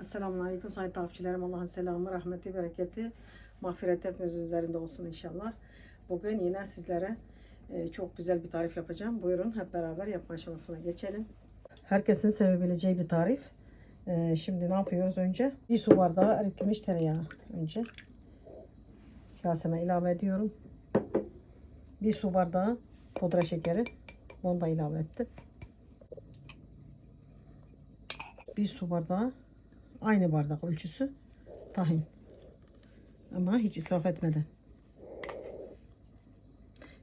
Esselamu Aleyküm sayın takipçilerim. Allah'ın selamı, rahmeti, bereketi, mağfireti hepimizin üzerinde olsun inşallah. Bugün yine sizlere e, çok güzel bir tarif yapacağım. Buyurun hep beraber yapma aşamasına geçelim. Herkesin sevebileceği bir tarif. E, Şimdi ne yapıyoruz önce? Bir su bardağı eritilmiş tereyağı önce. Kaseme ilave ediyorum. Bir su bardağı pudra şekeri. Onu da ilave ettim. Bir su bardağı aynı bardak ölçüsü tahin. Ama hiç israf etmeden.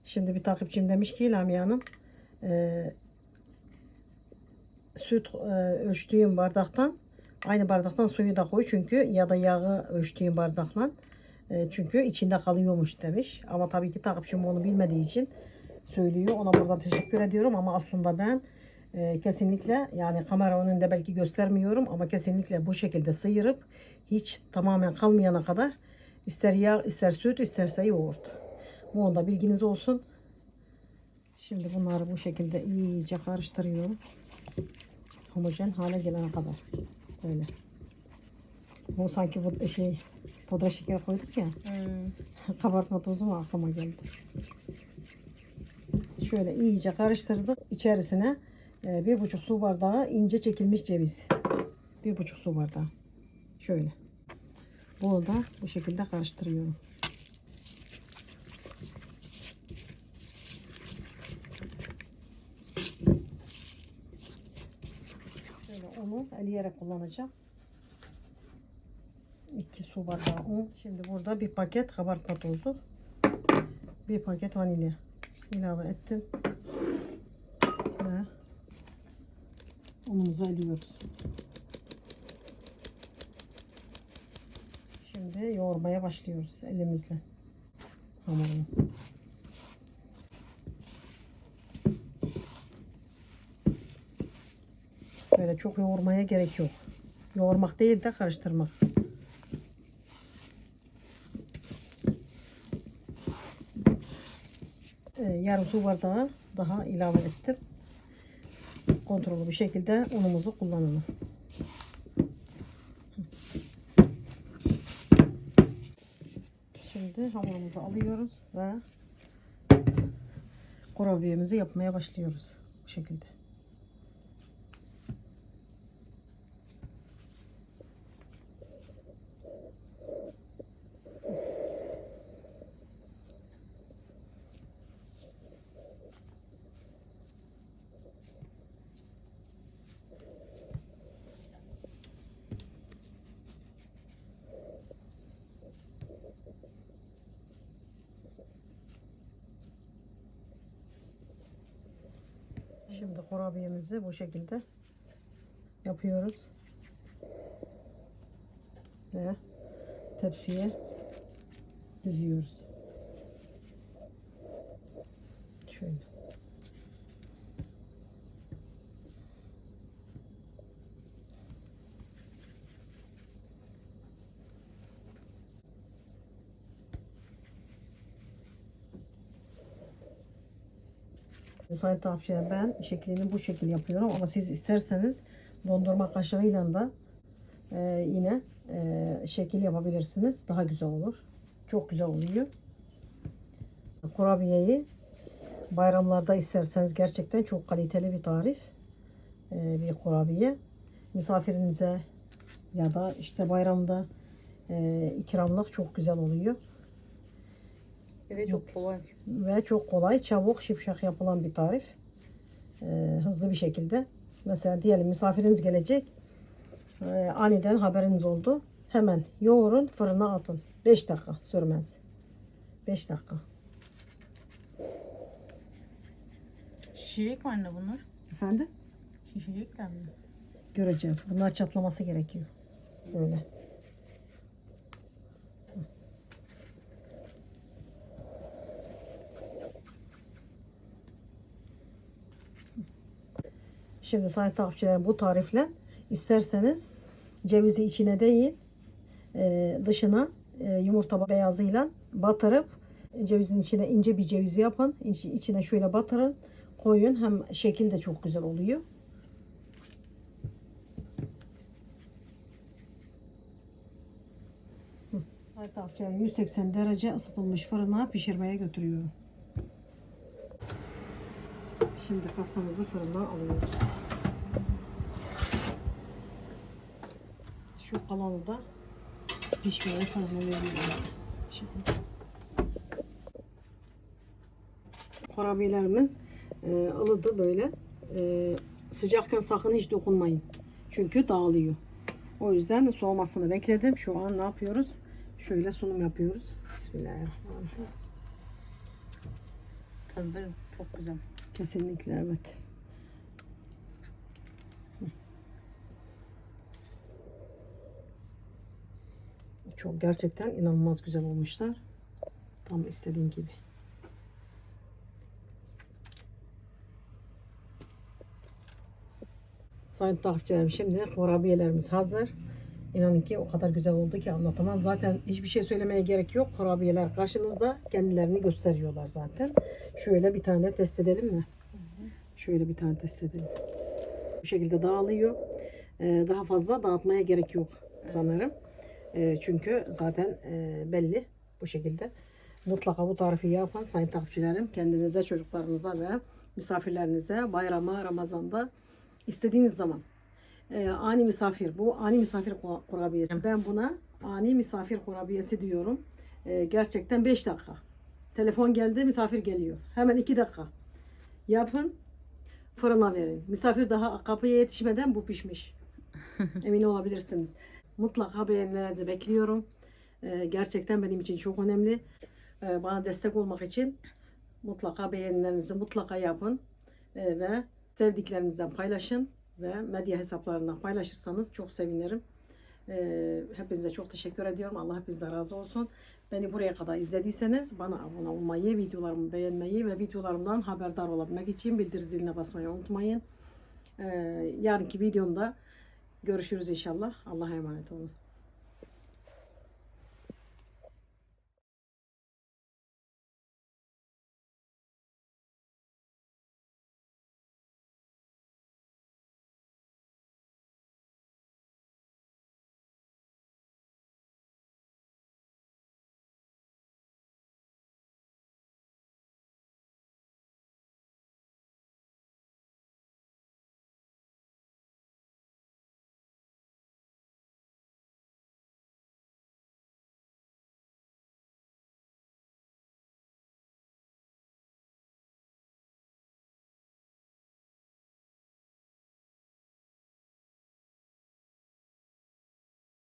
Şimdi bir takipçim demiş ki Lamia Hanım e, süt e, ölçtüğüm bardaktan aynı bardaktan suyu da koy çünkü ya da yağı ölçtüğüm bardakla e, çünkü içinde kalıyormuş demiş. Ama tabii ki takipçim onu bilmediği için söylüyor. Ona buradan teşekkür ediyorum ama aslında ben e, kesinlikle yani kamera önünde belki göstermiyorum ama kesinlikle bu şekilde sıyırıp hiç tamamen kalmayana kadar ister yağ ister süt isterse yoğurt. Bu da bilginiz olsun. Şimdi bunları bu şekilde iyice karıştırıyorum. Homojen hale gelene kadar. Böyle. Bu sanki bu şey pudra şeker koyduk ya. Kabartma tozu mu aklıma geldi. Şöyle iyice karıştırdık. İçerisine bir buçuk su bardağı ince çekilmiş ceviz. Bir buçuk su bardağı. Şöyle. Bunu da bu şekilde karıştırıyorum. Şöyle onu eleyerek kullanacağım. 2 su bardağı un. Şimdi burada bir paket kabartma tozu. Bir paket vanilya ilave ettim. Ve unumuzu eliyoruz. Şimdi yoğurmaya başlıyoruz elimizle hamurunu. Böyle çok yoğurmaya gerek yok. Yoğurmak değil de karıştırmak. Ee, yarım su bardağı daha ilave ettim. Kontrollü bir şekilde unumuzu kullanalım. Şimdi hamurumuzu alıyoruz ve kurabiyemizi yapmaya başlıyoruz. Bu şekilde. Şimdi kurabiyemizi bu şekilde yapıyoruz. Ve tepsiye diziyoruz. Şöyle. Sayın tavsiye ben şeklini bu şekil yapıyorum ama siz isterseniz dondurma kaşığıyla da e, yine e, şekil yapabilirsiniz. Daha güzel olur. Çok güzel oluyor. Kurabiyeyi bayramlarda isterseniz gerçekten çok kaliteli bir tarif. E, bir kurabiye. Misafirinize ya da işte bayramda e, ikramlık çok güzel oluyor. De çok kolay. ve çok kolay, çabuk, şipşak yapılan bir tarif. Ee, hızlı bir şekilde. Mesela diyelim misafiriniz gelecek. Ee, aniden haberiniz oldu. Hemen yoğurun, fırına atın. 5 dakika sürmez. 5 dakika. Şişecek mi anne bunlar? Efendim? Şişecekler mi? Göreceğiz. Bunlar çatlaması gerekiyor. Böyle. Şimdi sayın takipçilerim bu tarifle isterseniz cevizi içine değil e, dışına e, yumurta beyazıyla batırıp cevizin içine ince bir ceviz yapın. İçine şöyle batırın koyun. Hem şekil de çok güzel oluyor. Sayın takipçilerim 180 derece ısıtılmış fırına pişirmeye götürüyorum. Şimdi pastamızı fırından alıyoruz. Şu kalanı da pişmeye fırına veriyorum. Şimdi. Kurabiyelerimiz e, ılıdı böyle. E, sıcakken sakın hiç dokunmayın. Çünkü dağılıyor. O yüzden soğumasını bekledim. Şu an ne yapıyoruz? Şöyle sunum yapıyoruz. Bismillahirrahmanirrahim. Tadı çok güzel. Kesinlikle evet. Çok gerçekten inanılmaz güzel olmuşlar. Tam istediğim gibi. Sayın takipçilerim şimdi kurabiyelerimiz hazır. İnanın ki o kadar güzel oldu ki anlatamam. Zaten hiçbir şey söylemeye gerek yok. Kurabiyeler karşınızda kendilerini gösteriyorlar zaten. Şöyle bir tane test edelim mi? Şöyle bir tane test edelim. Bu şekilde dağılıyor. Ee, daha fazla dağıtmaya gerek yok sanırım. Ee, çünkü zaten e, belli bu şekilde. Mutlaka bu tarifi yapan sayın takipçilerim kendinize, çocuklarınıza ve misafirlerinize bayrama, Ramazan'da istediğiniz zaman ee, ani misafir bu ani misafir kura- kurabiyesi. Ben buna ani misafir kurabiyesi diyorum. Ee, gerçekten 5 dakika. Telefon geldi misafir geliyor. Hemen 2 dakika. Yapın fırına verin. Misafir daha kapıya yetişmeden bu pişmiş. Emin olabilirsiniz. Mutlaka beğenilerinizi bekliyorum. Ee, gerçekten benim için çok önemli. Ee, bana destek olmak için mutlaka beğenilerinizi mutlaka yapın. Ee, ve sevdiklerinizden paylaşın ve medya hesaplarından paylaşırsanız çok sevinirim. Ee, hepinize çok teşekkür ediyorum. Allah hepinizden razı olsun. Beni buraya kadar izlediyseniz bana abone olmayı, videolarımı beğenmeyi ve videolarımdan haberdar olabilmek için bildir ziline basmayı unutmayın. Ee, yarınki videomda görüşürüz inşallah. Allah'a emanet olun.